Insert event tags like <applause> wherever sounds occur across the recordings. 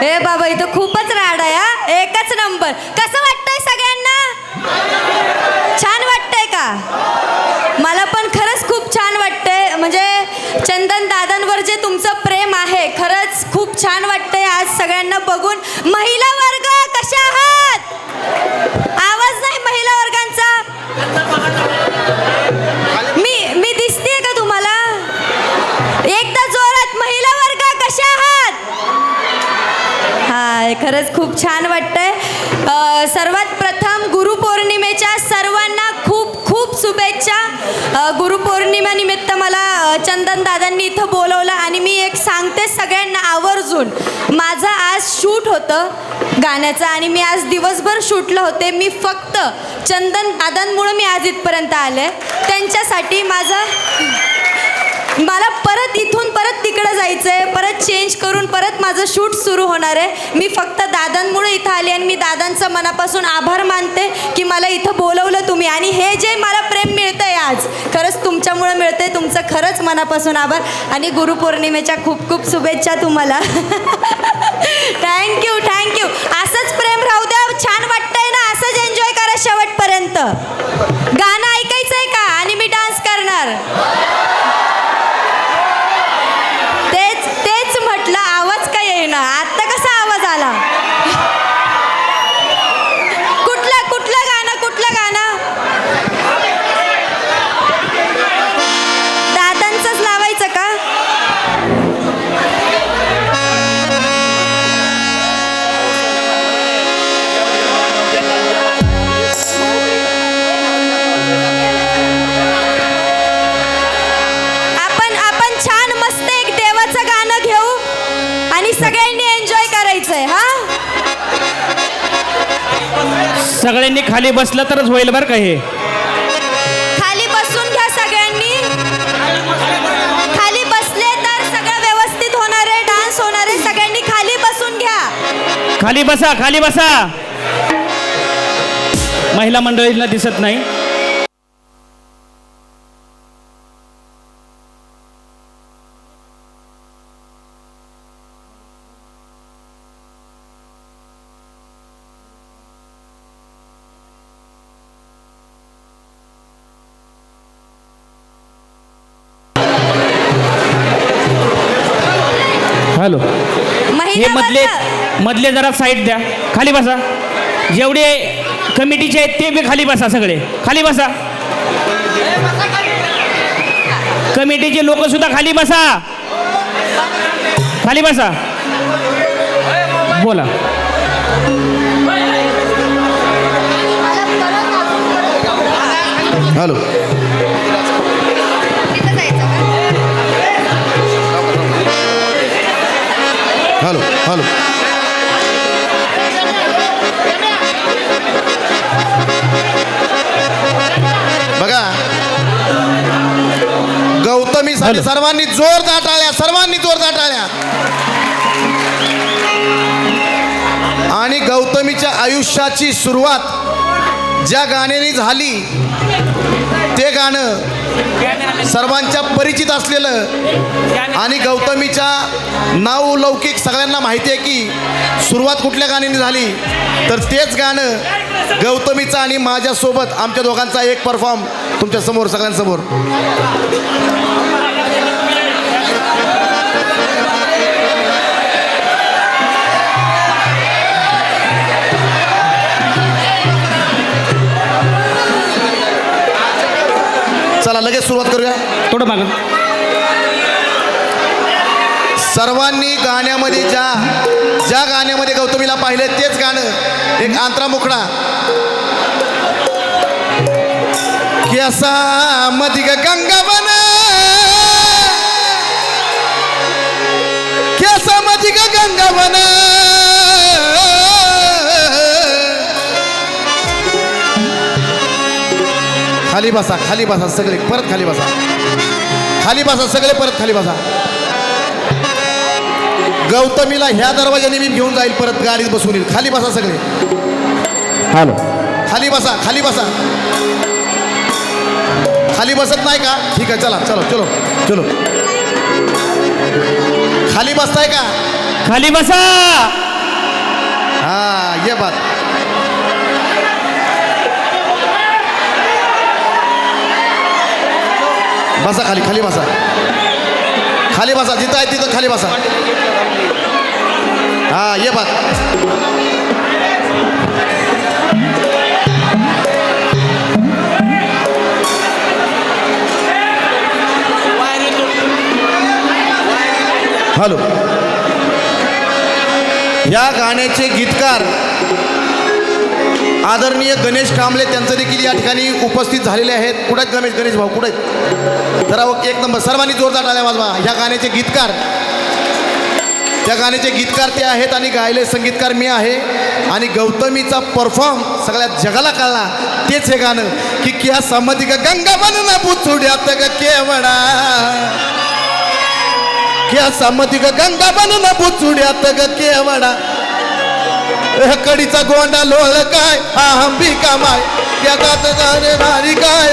हे बाबा इथं खूपच राड आहे हा. एकच नंबर. कसं वाटतंय सगळ्यांना? छान वाटतंय का? मला पण खरंच खूप छान वाटतंय. म्हणजे चंदन दादांवर जे तुमचं प्रेम आहे खरंच खूप छान वाटतंय आज सगळ्यांना बघून. महिला वर्ग आहे. खरंच खूप छान वाटतंय. सर्वात प्रथम गुरुपौर्णिमेच्या सर्वांना खूप खूप शुभेच्छा. अ, गुरुपौर्णिमेनिमित्त मला चंदन दादांनी इथं बोलवलं आणि मी एक सांगते सगळ्यांना आवर्जून. माझं आज शूट होतं गाण्याचं आणि मी आज दिवसभर शूटलं होते. मी फक्त चंदन दादांमुळं मी आज इथपर्यंत आले. त्यांच्यासाठी माझं मला परत इथून तिकडे जायचं आहे परत चेंज करून परत माझं शूट सुरू होणार आहे. मी फक्त दादांमुळे इथं आले आणि मी दादांचं मनापासून आभार मानते की मला इथं बोलवलं तुम्ही. आणि हे जे मला प्रेम मिळतं आहे आज खरंच तुमच्यामुळं मिळतं आहे तुमचं खरंच मनापासून आभार. आणि गुरुपौर्णिमेच्या खूप खूप शुभेच्छा तुम्हाला. <laughs> थँक्यू थँक्यू असंच प्रेम राहू द्या छान वाटतंय ना असंच एन्जॉय करा शेवटपर्यंत. गाणं ऐकायचं आहे का? आणि मी डान्स करणार. सगळ्यांनी खाली बसलं तरच होईल बरं का हे. खाली बसून घ्या सगळ्यांनी. खाली बसले तर सगळं व्यवस्थित होणार आहे डान्स होणार आहे. सगळ्यांनी खाली बसून घ्या. खाली बसा खाली बसा. महिला मंडळींना दिसत नाही. मधले जरा साईड द्या. खाली बसा. जेवढे कमिटीचे आहेत ते बी खाली बसा सगळे. खाली बसा. कमिटीचे लोक सुद्धा खाली बसा. खाली बसा. बोला. हॅलो. झालं. सर्वांनी जोरदार टाळ्या सर्वांनी जोरदार टाळ्या आणि गौतमीच्या आयुष्याची सुरुवात ज्या गाण्याने झाली ते गाणं सर्वांच्या परिचित असलेलं आणि गौतमीच्या नाव लौकिक सगळ्यांना माहिती आहे की सुरुवात कुठल्या गाण्याने झाली तर तेच गाणं गौतमीचं आणि माझ्यासोबत आमच्या दोघांचा एक परफॉर्म तुमच्यासमोर सगळ्यांसमोर. चला लगेच सुरुवात करूया. थोडं मागं. सर्वांनी गाण्यामध्ये ज्या ज्या गाण्यामध्ये गौतमीला पाहिले तेच गाणं. एक आंतरा मुखडा केसा मधिक गंगावन केसा मधिक गंगावन खाली बसा खाली बसा सगळे परत खाली बसा. खाली बसा सगळे परत खाली बसा. गौतमीला ह्या दरवाजाने मी घेऊन जाईल परत गाडीत बसून येईल. खाली बसा सगळे. हॅलो. खाली बसा खाली बसा. खाली बसत नाही का? ठीक आहे चला चलो चलो चलो. खाली बसताय का? खाली बसा. हा ये बात. बसा खाली खाली बसा. खाली बसा जिथं आहे तिथं खाली बसा. हा ये बात. हॅलो. या गाण्याचे गीतकार आदरणीय गणेश कांबळे त्यांचं देखील या ठिकाणी उपस्थित झालेले आहेत. कुठे आहेत गणेश? गणेश भाऊ कुठे आहेत? जरा ओके एक नंबर सर्वांनी जोरदार टाळ्या वाजवा. ह्या गाण्याचे गीतकार त्या गाण्याचे गीतकार ते आहेत आणि गायले संगीतकार मी आहे. आणि गौतमीचा परफॉर्म सगळ्या जगाला कळला तेच हे गाणं की क्या संमती गंगा बनना बुचुड्यात ग केवडा. क्या संमती ग गंगा बनना बुचुड्यात ग केवडा. कडीचा गोंडा लोळ काय हा अंबिका माय? त्या दात गाणे भारी काय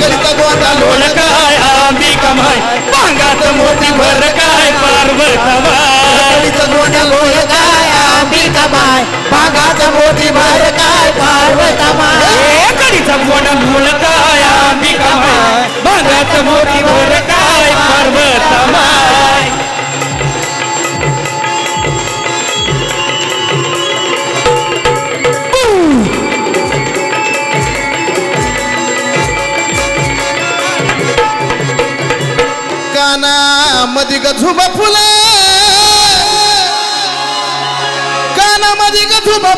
कडीचा गोंडा लोळ काय आम्ही कमाय भांगात मोठी भर काय पार्वतमाय कडीचा गोंडा लोळ काय अंबिका माय? भागात मोठी भर काय पार्वतमाय कडीचा मोठा मूळ काय आम्ही कमाय भांगात मोठी भर काय पार्वतमाय काना मधी ग फुले. काना मधी ग झुबा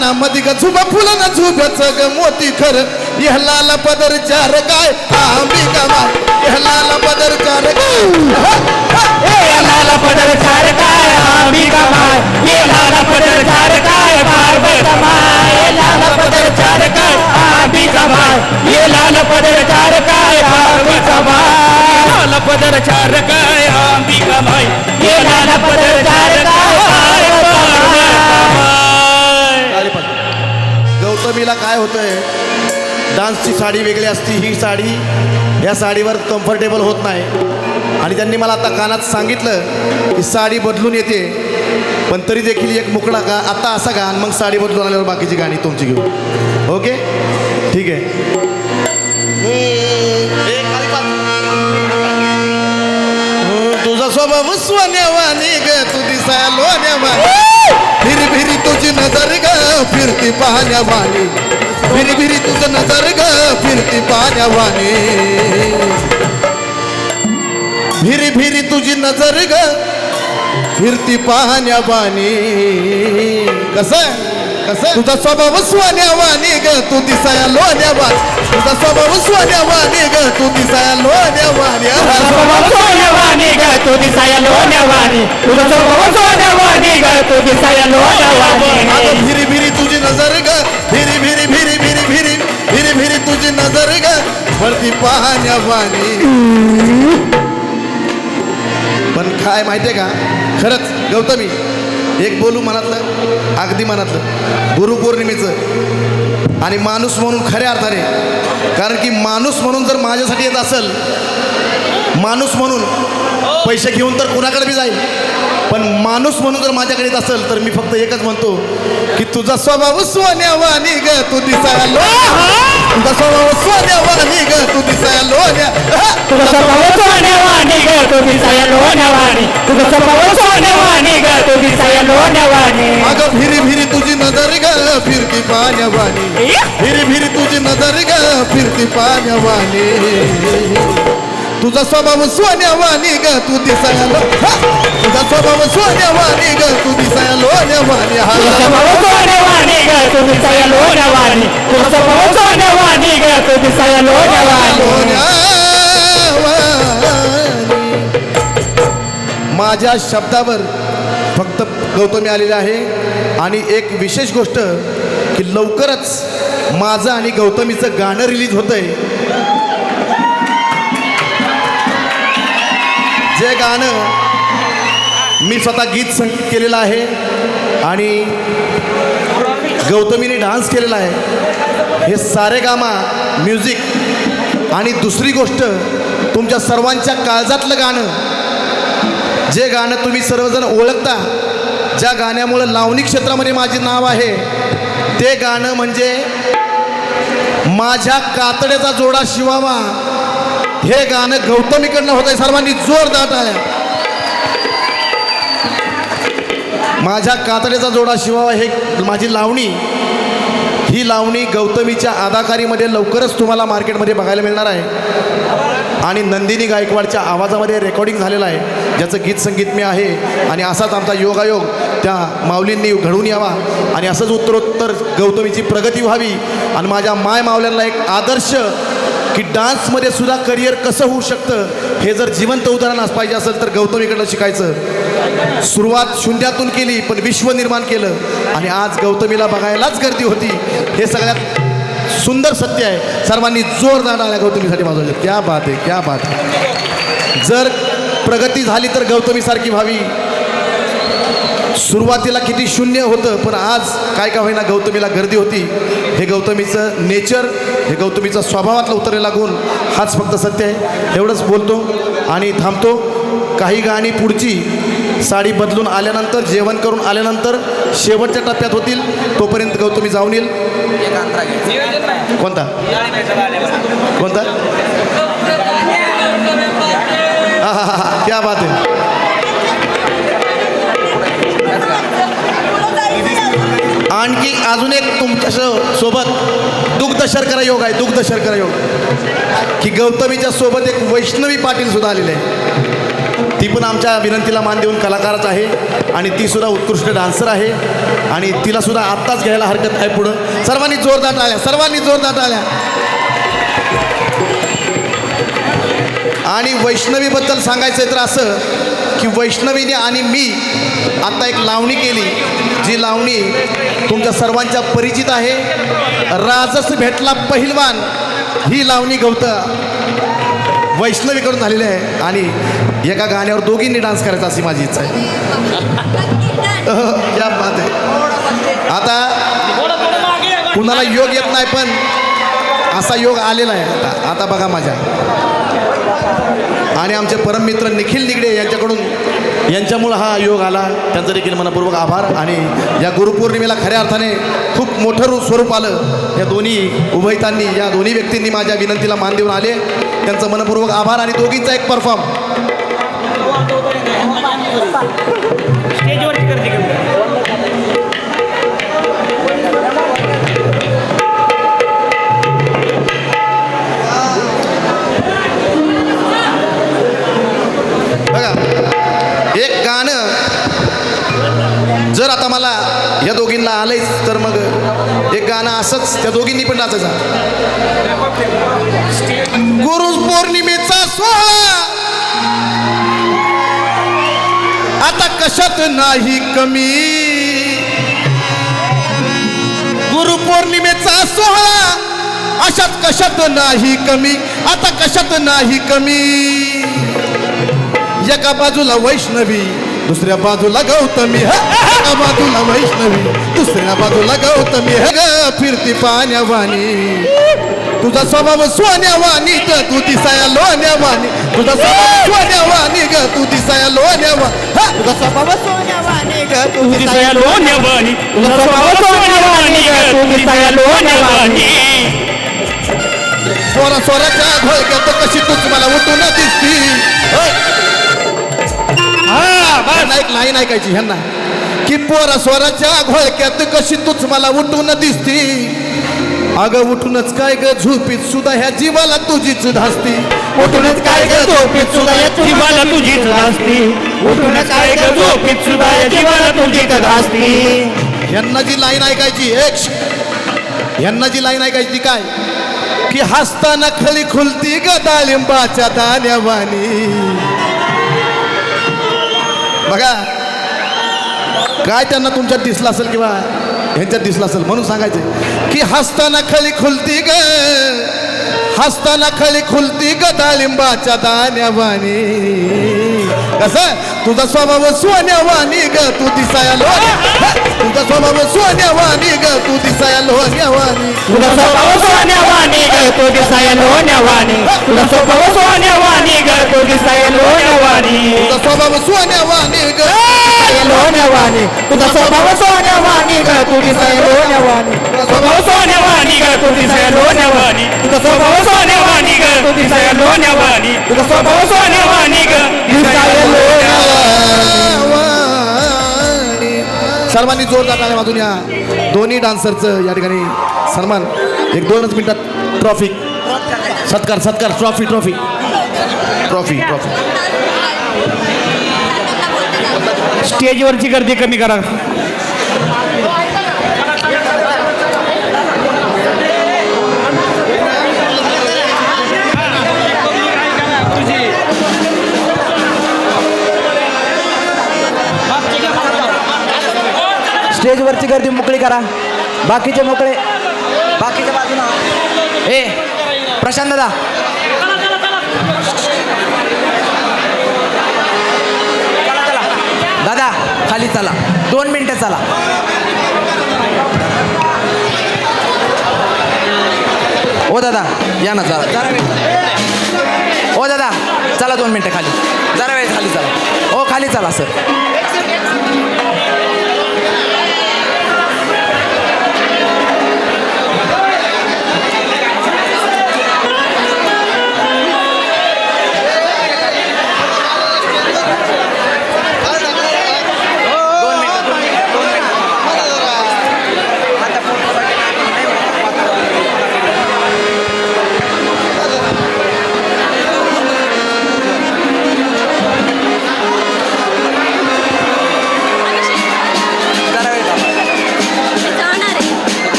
काना मधी ग झुबा फुलं ना झुब्याचं ग मोती खर. ह्याला पदर चार काय? आंबी कमाय ह्याला पदर चार काय? लाला पदर चार काय? आम्ही कमाय ये लाला पदर चार काय? पार्वतमाय लाला पदर चार काय? आम्ही कमाय ये लाल पदर चार काय? पार्वतमाय लाल पदर चार काय? आम्ही कमाय ये लाल पदर होतंय? डान्सची साडी वेगळी असती ही साडी या साडीवर कम्फर्टेबल होत नाही. आणि त्यांनी मला आता कानात सांगितलं की साडी बदलून येते पण तरी देखील एक मुकडा का आता असा गा आणि मग साडी बदलून आल्यावर बाकीची गाणी तुमची घेऊ. ओके? ठीक आहे. हम्म, तुझा स्वभाव सोन्यावानी ग तू दिसाय लोण्यावानी भिरी भिरी तुझी नजर ग फिरती पाहण्यावानी. भिरी भिरी तुझं नजर ग फिरती पाहण्यावानी भिरी भिरी तुझी नजर ग फिरती पाहण्यावानी कसं कसं तुझा स्वभाव सोन्यावानी ग तू दिसाया लोण्यावानी. तुझा स्वभाव सोन्यावानी ग तू दिसाया लोण्यावानी. ग तू दिसाया लोण्यावानी. तुझं स्वभाव सोन्यावानी ग तू दिसाया लोण्यावानी. भिरी भिरी तुझी नजर ग भिरी भिरी तुझी ग. वरती पाहण्यावानी पण काय माहितीये का? खरंच गौतमी एक बोलू मनातलं अगदी मनातलं. गुरुपौर्णिमेचं आणि माणूस म्हणून खऱ्या अर्थाने. कारण की माणूस म्हणून जर माझ्यासाठी येत असेल माणूस म्हणून पैसे घेऊन तर कुणाकडे बी जाईल पण माणूस म्हणून जर माझ्याकडे येत असेल तर मी फक्त एकच म्हणतो की तुझा स्वभाव सोन्यावानी ग तू दिसायला तुझा स्वभाव सोन्यावानी ग तू दिसाया लोण्या! तुझं स्वभाव सोन्यावानी ग तू दिसाया लोण्यावानी तुझं स्वभाव सोन्यावानी ग तू दिसाया लोण्यावानी अगं भिरी भिरी तुझी नजर ग फिरती पाण्यावानी भिरी भिरी तुझी नजर ग फिरती पाण्यावानी तुझा स्वभाव सोन्यावानी ग तू दिसाया लो तुझा स्वभाव सोन्यावानी ग तू दिसाया लोण्यावानी हा तुझं स्वभाव सोन्यावानी ग तू दिसाया लोण्यावानी तुझं स्वभाव सोन्यावानी ग तू दिसाया लोण्यावानी लोण्यावानी. माझ्या शब्दावर फक्त गौतमी आलेले आहे आणि एक विशेष गोष्ट की लवकरच माझं आणि गौतमीचं गाणं रिलीज होतं जे गाणं मी स्वतः गीत संगीत केलेलं आहे आणि गौतमीने डान्स केलेला आहे हे सारे गामा म्युझिक आणि दुसरी गोष्ट तुमच्या सर्वांच्या काळजातलं गाणं जे गाणं तुम्ही सर्वजण ओळखता ज्या गाण्यामुळं लावणी क्षेत्रामध्ये माझे नाव आहे ते गाणं म्हणजे माझ्या कातड्याचा जोडा शिवावा. हे गाणं गौतमीकडनं होत आहे सर्वांनी जोरदार आहे माझ्या कातड्याचा जोडा शिवावा हे माझी लावणी. ही लावणी गौतमीच्या अदाकारीमध्ये लवकरच तुम्हाला मार्केटमध्ये बघायला मिळणार आहे. आणि नंदिनी गायकवाडच्या आवाजामध्ये रेकॉर्डिंग झालेलं आहे. ज्याचं गीत संगीत मी आहे. आणि असाच आमचा योगायोग त्या माऊलींनी घडून यावा. आणि असंच उत्तरोत्तर गौतमीची प्रगती व्हावी. आणि माझ्या माय मावल्यांना एक आदर्श की डान्समध्ये सुद्धा करिअर कसं होऊ शकतं हे जर जिवंत उदाहरण असं पाहिजे असेल तर गौतमीकडनं शिकायचं. सुरुवात शून्यातून केली पण विश्व निर्माण केलं. आणि आज गौतमीला बघायलाच गर्दी होती. हे सगळ्यात सुंदर सत्य आहे. सर्वांनी जोरदार आल्या गौतमीसाठी माझं क्या बात आहे क्या बात आहे. जर प्रगती झाली तर गौतमीसारखी व्हावी. सुरुवातीला किती शून्य होतं पण आज काय का होईना गौतमीला गर्दी होती. हे गौतमीचं नेचर हे गौतमीचा स्वभावातला उतरेला गुण हाच फक्त सत्य आहे. एवढंच बोलतो आणि थांबतो. काही गाणी पुढची साडी बदलून आल्यानंतर जेवण करून आल्यानंतर शेवटच्या टप्प्यात होतील तोपर्यंत गौतमी जाऊन येईल. कोणता? कोणता? हा हा हा. क्या बात आहे. आणखी अजून एक तुमच्यासोबत दुग्ध शर्करा योग आहे दुग्ध शर्करा योग. की गौतमीच्या सोबत एक वैष्णवी पाटील सुद्धा आलेली आहे ती पण आमच्या विनंतीला मान देऊन कलाकारच आहे आणि ती सुद्धा उत्कृष्ट डान्सर आहे आणि तिला सुद्धा आत्ताच घ्यायला हरकत आहे पुढं. सर्वांनी जोरदार टाळ्या सर्वांनी जोरदार टाळ्या. आणि वैष्णवीबद्दल सांगायचं तर असं की वैष्णवीने आणि मी आत्ता एक लावणी केली. जी लावणी तुमच्या सर्वांच्या परिचित आहे. राजस भेटला पहिलवान. ही लावणी गौत वैष्णवीकडून झालेली आहे आणि एका गाण्यावर दोघींनी डान्स करायचा अशी माझी इच्छा आहे. <laughs> या बात आहे. आता कुणाला योग येत नाही पण असा योग आलेला आहे. आता आता बघा माझ्या. आणि आमचे परममित्र निखिल निगडे यांच्याकडून यांच्यामुळं हा योग आला. त्यांचा देखील मनपूर्वक आभार आणि या गुरुपौर्णिमेला खऱ्या अर्थाने खूप मोठं रूप स्वरूप आलं. या दोन्ही उभयतांनी या दोन्ही व्यक्तींनी माझ्या विनंतीला मान देऊन आले. त्यांचं मनपूर्वक आभार आणि दोघींचा एक परफॉर्म असंच त्या दोघींनी पण नाचायचा गुरु पौर्णिमेचा सोहळा! आता कशात नाही कमी? गुरु पौर्णिमेचा सोहळा! अशात कशात नाही कमी? आता कशात नाही कमी? एका बाजूला वैष्णवी दुसऱ्या बाजूला गौतमी ह. बाजूला वैष्णवी. दुसऱ्या बाजूला गौतमी ह ग. फिरती पाण्यावानी तुझा स्वभाव सोन्यावानी ग. तू दिसाया लोण्यावानी तुझा स्वभाव सोन्यावानी ग. तू दिसाया लोण्यावा तुझा स्वभाव सोन्यावानी ग. तू तुझी दिसाया स्वभाव सोन्यावानी ग, तुझी सया लोण्यावानी स्वरा स्वराच्या घोळक्यात कशी तूच मला उठून दिसती? ह्यांना एक लाईन ऐकायची ह्यांना. की पोरा स्वराच्या घोळक्यात कशी तूच मला उठून दिसती? अगं उठूनच काय ग झोपीत सुद्धा ह्या जीवाला तुझीच धासती. उठूनच काय ग झोपीत सुद्धा या जीवाला तुझीच असती उठून काय ग झोपीत सुद्धा या जीवाला तुझीच असती यांना जी लाईन ऐकायची एक यांना जी लाईन ऐकायची काय? की हसताना खळी खुलती ग डाळिंबाच्या दाण्यावानी बघा. काय त्यांना तुमच्यात दिसलं असेल किंवा ह्यांच्यात दिसलं असेल म्हणून सांगायचं की हसताना खळी खुलती ग. हसताना खळी खुलती ग डाळिंबाच्या दाण्यावानी कसं? तुझा स्वभाव सोन्यावानी ग तू दिसाया लोण्या तुझा स्वभाव सोन्यावानी ग तू दिसाया लोण्यावानी तुझा स्वभाव सोन्यावानी ग, तू दिसाय लोण्यावानी तुझा स्वभाव सोन्यावानी ग तू दिसाय लोण्यावानी तुझा स्वभाव सोन्यावाणी ग लोण्यावानी तुझा स्वभाव सोन्यावानी ग तू दिसाय लोण्यावानी स्वभाव सोन्यावानी ग तू दिसाय लोण्यावानी तुझा स्वभाव सोन्यावानी ग तू दिसाय लोण्यावानी तुझा स्वभाव सोन्यावानी ग दिसाय सर्वांनी जोरदार टाळ्या वाजून या दोन्ही डान्सरचं या ठिकाणी सन्मान. एक दोनच मिनिटात ट्रॉफी. सत्कार सत्कार ट्रॉफी ट्रॉफी. Trophy trophy. स्टेजवरची गर्दी कमी करा. स्टेजवरची गर्दी मोकळी करा. बाकीचे मोकळे. बाकीच्या बाजूला. ए प्रशांत दादा. दादा खाली चला. दोन मिनिटं चला. ओ दादा या ना जरा जरा वेळ. ओ दादा चला दोन मिनिटं खाली. जरा वेळ खाली चला. ओ खाली चला सर.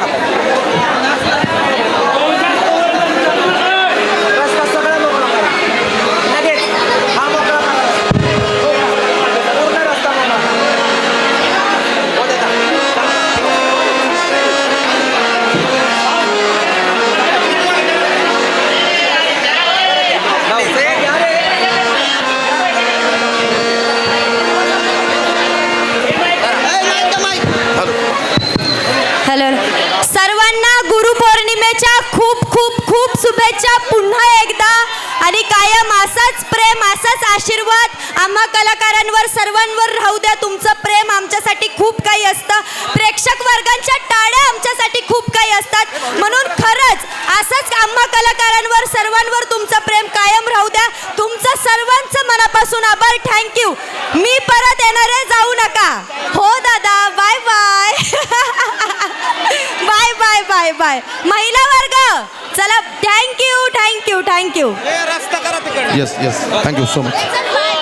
más. पुन्हा एकदा आणि कायम असाच प्रेम असाच आशीर्वाद आम्हा कलाकारांवर सर्वांवर राहू द्या. तुमचं प्रेम आमच्यासाठी खूप काही असतं. प्रेक्षक वर्गांच्या टाळ्या आमच्यासाठी खूप काही असतात. म्हणून खरंच असंच आम्हा कलाकारांवर सर्वांवर तुमचं प्रेम कायम राहू द्या. तुमचं सर्वांचं मनापासून आभार. थँक्यू मी परत येणार आहे जाऊ नका. हो दादा. Bye bye bye bye bye bye महिला वर्ग चला thank you thank you thank you yes yes thank you so much